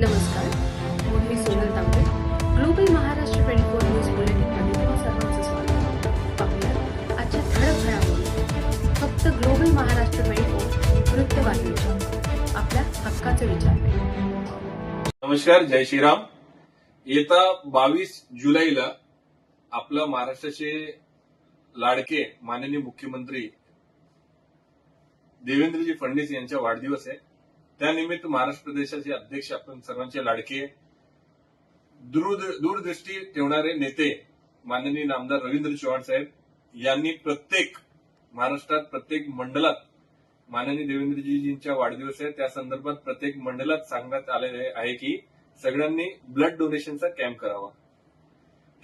नमस्कार. मी Sonal Tambe. Global Maharashtra twenty four news बुलेटिनमध्ये तुम्हा सर्वांचं स्वागत पाहूया आजच्या ठळक घडामोडी. फक्त ग्लोबल महाराष्ट्र ट्वेंटी फोर वृत्तवाहिनीच्या. आपल्या हक्काचा विचार नमस्कार जय श्रीराम. येता बावीस जुलैला आपलं महाराष्ट्राचे लाडके माननीय मुख्यमंत्री देवेंद्रजी फडणवीस यांचा वाढदिवस आहे. त्यानिमित्त महाराष्ट्र प्रदेशाचे अध्यक्ष आपण सर्वांचे लाडके दूरदृष्टी ठेवणारे नेते माननीय नामदार रवींद्र चव्हाण साहेब यांनी प्रत्येक महाराष्ट्रात प्रत्येक मंडळात माननीय देवेंद्रजीजींच्या वाढदिवस आहे त्या संदर्भात प्रत्येक मंडळात सांगण्यात आलेले आहे की सगळ्यांनी ब्लड डोनेशनचा कॅम्प करावा.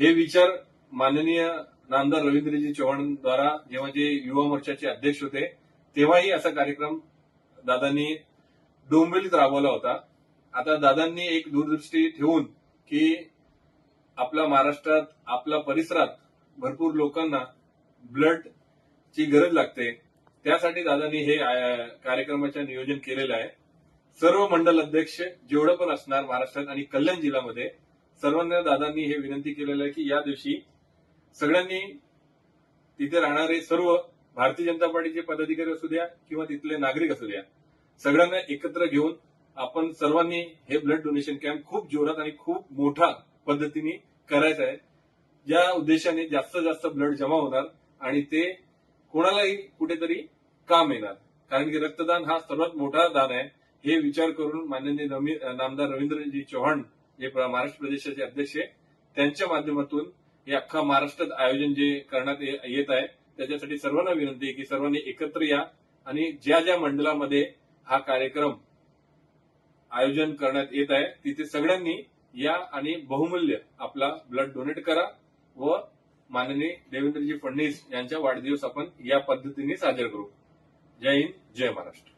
हे विचार माननीय नामदार रवींद्रजी चव्हाण द्वारा जेव्हा जे युवा मोर्चाचे अध्यक्ष होते तेव्हाही असा कार्यक्रम दादांनी डोंबिवलीत राबवला होता. आता दादांनी एक दूरदृष्टी ठेवून की आपल्या महाराष्ट्रात आपल्या परिसरात भरपूर लोकांना ब्लड ची गरज लागते. त्यासाठी दादांनी हे कार्यक्रमाचं नियोजन केलेलं आहे. सर्व मंडल अध्यक्ष जेवढं पण असणार महाराष्ट्रात आणि कल्याण जिल्ह्यामध्ये सर्वांना दादांनी हे विनंती केलेलं आहे की या दिवशी सगळ्यांनी तिथे राहणारे सर्व भारतीय जनता पार्टीचे पदाधिकारी असू द्या किंवा तिथले नागरिक असू द्या सगळ्यांना एकत्र घेऊन आपण सर्वांनी हे ब्लड डोनेशन कॅम्प खूप जोरात आणि खूप मोठा पद्धतीने करायचं आहे. ज्या उद्देशाने जास्त जास्त ब्लड जमा होणार आणि ते कोणालाही कुठेतरी काम येणार. कारण की रक्तदान हा सर्वात मोठा दान आहे. हे विचार करून माननीय नामदार रवींद्रजी चव्हाण जे महाराष्ट्र प्रदेशाचे अध्यक्ष आहे त्यांच्या माध्यमातून हे अख्खा महाराष्ट्रात आयोजन जे करण्यात येत आहे त्याच्यासाठी सर्वांना विनंती आहे की सर्वांनी एकत्र या आणि ज्या ज्या मंडळामध्ये हा कार्यक्रम आयोजन करण्यात येत आहे. तिथे सगळ्यांनी या आणि बहुमूल्य आपला ब्लड डोनेट करा व माननीय देवेंद्रजी फडणवीस यांचा वाढदिवस आपण या पद्धतीने साजरा करू. जय हिंद जय महाराष्ट्र.